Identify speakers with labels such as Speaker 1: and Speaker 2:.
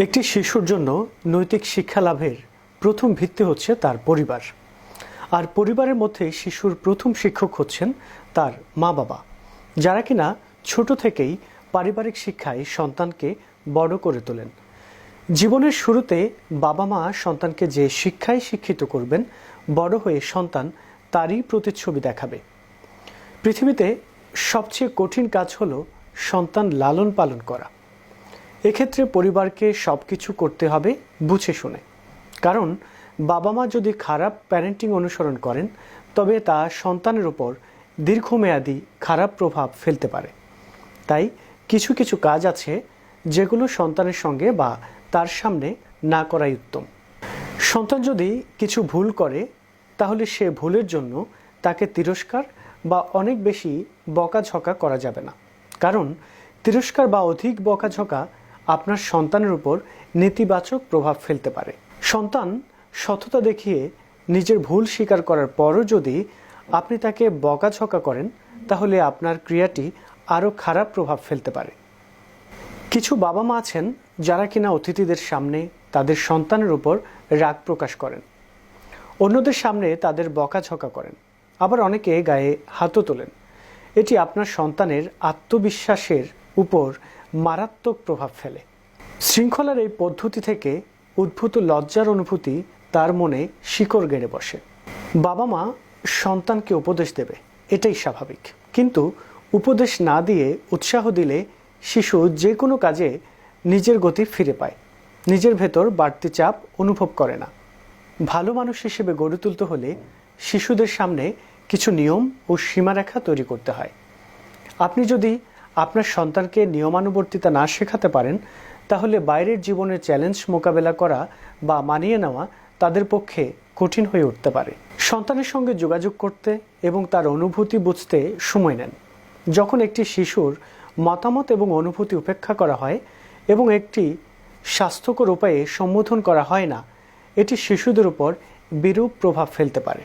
Speaker 1: একটি শিশুর জন্য নৈতিক শিক্ষা লাভের প্রথম ভিত্তি হচ্ছে তার পরিবার। আর পরিবারের মধ্যে শিশুর প্রথম শিক্ষক হচ্ছেন তার মা বাবা, যারা কিনা ছোট থেকেই পারিবারিক শিক্ষায় সন্তানকে বড় করে তোলেন। জীবনের শুরুতে বাবা মা সন্তানকে যে শিক্ষায় শিক্ষিত করবেন, বড় হয়ে সন্তান তারই প্রতিচ্ছবি দেখাবে। পৃথিবীতে সবচেয়ে কঠিন কাজ হলো সন্তান লালন পালন করা। এক্ষেত্রে পরিবারকে সব কিছু করতে হবে বুঝে শুনে। কারণ বাবা মা যদি খারাপ প্যারেন্টিং অনুসরণ করেন, তবে তা সন্তানের উপর দীর্ঘমেয়াদী খারাপ প্রভাব ফেলতে পারে। তাই কিছু কিছু কাজ আছে যেগুলো সন্তানের সঙ্গে বা তার সামনে না করাই উত্তম। সন্তান যদি কিছু ভুল করে, তাহলে সে ভুলের জন্য তাকে তিরস্কার বা অনেক বেশি বকাঝকা করা যাবে না। কারণ, তিরস্কার বা অধিক বকাঝকা আপনার সন্তানের উপর নেতিবাচক প্রভাব ফেলতে পারে। সন্তান সততা দেখিয়ে নিজের ভুল স্বীকার করার পরও যদি আপনি তাকে বকাঝকা করেন, তাহলে আপনার ক্রিয়াটি আরও খারাপ প্রভাব ফেলতে পারে। কিছু বাবা মা আছেন যারা কিনা অতিথিদের সামনে তাদের সন্তানের উপর রাগ প্রকাশ করেন। অন্যদের সামনে তাদের বকাঝকা করেন। আবার অনেকে গায়ে হাতও তোলেন। এটি আপনার সন্তানের আত্মবিশ্বাসের উপর মারাত্মক প্রভাব ফেলে। শৃঙ্খলার এই পদ্ধতি থেকে উদ্ভূত লজ্জার অনুভূতি তার মনে শিকড় গেড়ে বসে। বাবা মা সন্তানকে উপদেশ দেবে, এটাই স্বাভাবিক। কিন্তু উপদেশ না দিয়ে উৎসাহ দিলে শিশু যে কোনো কাজে নিজের গতি ফিরে পায়। নিজের ভেতর বাড়তি চাপ অনুভব করে না। ভালো মানুষ হিসেবে গড়ে তুলতে হলে শিশুদের সামনে কিছু নিয়ম ও সীমারেখা তৈরি করতে হয়। আপনি যদি আপনার সন্তানকে নিয়মানুবর্তিতা না শেখাতে পারেন, তাহলে বাইরের জীবনের চ্যালেঞ্জ মোকাবেলা করা বা মানিয়ে নেওয়া তাদের পক্ষে কঠিন হয়ে উঠতে পারে। সন্তানের সঙ্গে যোগাযোগ করতে এবং তার অনুভূতি বুঝতে সময় নেন। যখন একটি শিশুর মতামত এবং অনুভূতি উপেক্ষা করা হয় এবং একটি স্বাস্থ্যকর উপায়ে সম্বোধন করা হয় না, এটি শিশুদের উপর বিরূপ প্রভাব ফেলতে পারে।